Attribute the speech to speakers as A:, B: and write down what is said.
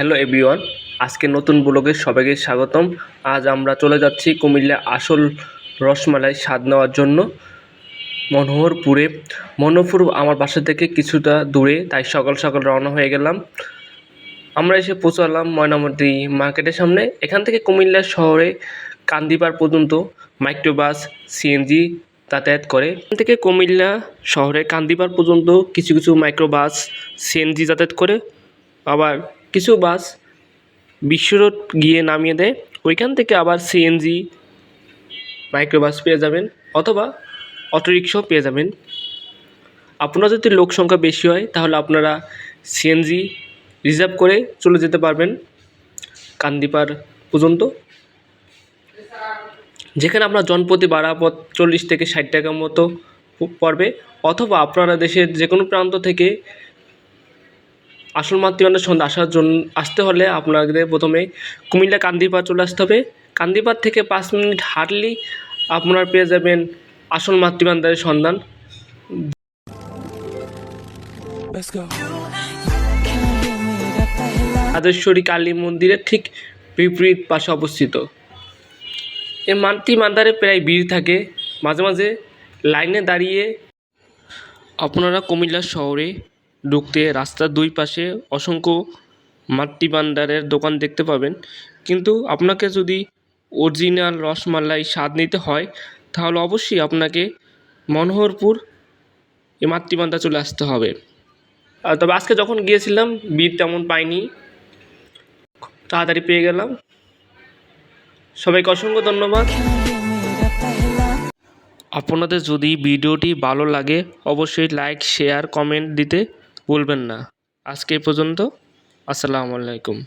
A: Hello everyone, আজকে নতুন ব্লগে সবাইকে স্বাগতম। আজ আমরা চলে যাচ্ছি কুমিল্লা আসল রসমালাই স্বাদ নেওয়ার জন্য, মনোহরপুরে। মনোহরপুর আমার বাসা থেকে কিছুটা দূরে, তাই সকাল সকাল রওনা হয়ে গেলাম। আমরা এসে পৌঁছালাম ময়নামতি মার্কেটের সামনে। এখান থেকে কুমিল্লা শহরে কান্দিপাড় পর্যন্ত মাইক্রোবাস, সিএনজি যাতায়াত করে। এখান থেকে কুমিল্লা শহরে কান্দিপাড় পর্যন্ত কিছু কিছু মাইক্রোবাস, সিএনজি যাতায়াত করে। আবার কিছু বাস বিশ্ব রোড গিয়ে নামিয়ে দেয়। ওইখান থেকে আবার সিএনজি মাইক্রোবাস পেয়ে যাবেন অথবা অটোরিক্সাও পেয়ে যাবেন। আপনার যদি লোক সংখ্যা বেশি হয়, তাহলে আপনারা সিএনজি রিজার্ভ করে চলে যেতে পারবেন কান্দিপাড় পর্যন্ত। যেখানে আপনার জনপ্রতি ভাড়া পথ চল্লিশ থেকে ষাট টাকার মতো পড়বে। অথবা আপনারা দেশের যে কোনো প্রান্ত থেকে আসল মাতৃভাণ্ডার সন্ধ্যা আসার জন্য আসতে হলে আপনাদের প্রথমে কুমিল্লা কান্দিপাড় চলে আসতে হবে। কান্দিপাড় থেকে পাঁচ মিনিট হাঁটলেই আপনারা পেয়ে যাবেন আসল মাতৃভাণ্ডারের সন্ধান। রাজেশ্বরী কালী মন্দিরের ঠিক বিপরীত পাশে অবস্থিত। এই মাতৃ মান্দারে প্রায় ভিড় থাকে। মাঝে মাঝে লাইনে দাঁড়িয়ে আপনারা কুমিল্লা শহরে ঢুকতে রাস্তার দুই পাশে অসংখ্য মাতৃ ভাণ্ডারের দোকান দেখতে পাবেন। কিন্তু আপনাকে যদি অরিজিনাল রসমালাই স্বাদ নিতে হয়, তাহলে অবশ্যই আপনাকে মনোহরপুর এই মাতৃভাণ্ডার চলে আসতে হবে। তবে আজকে যখন গিয়েছিলাম ভিড় তেমন পাইনি। তাড়াতাড়ি পেয়ে গেলাম। সবাইকে অসংখ্য ধন্যবাদ। আপনাদের যদি ভিডিওটি ভালো লাগে, অবশ্যই লাইক, শেয়ার, কমেন্ট দিতে ভুলবেন না। আজকে পর্যন্ত আসসালামু আলাইকুম।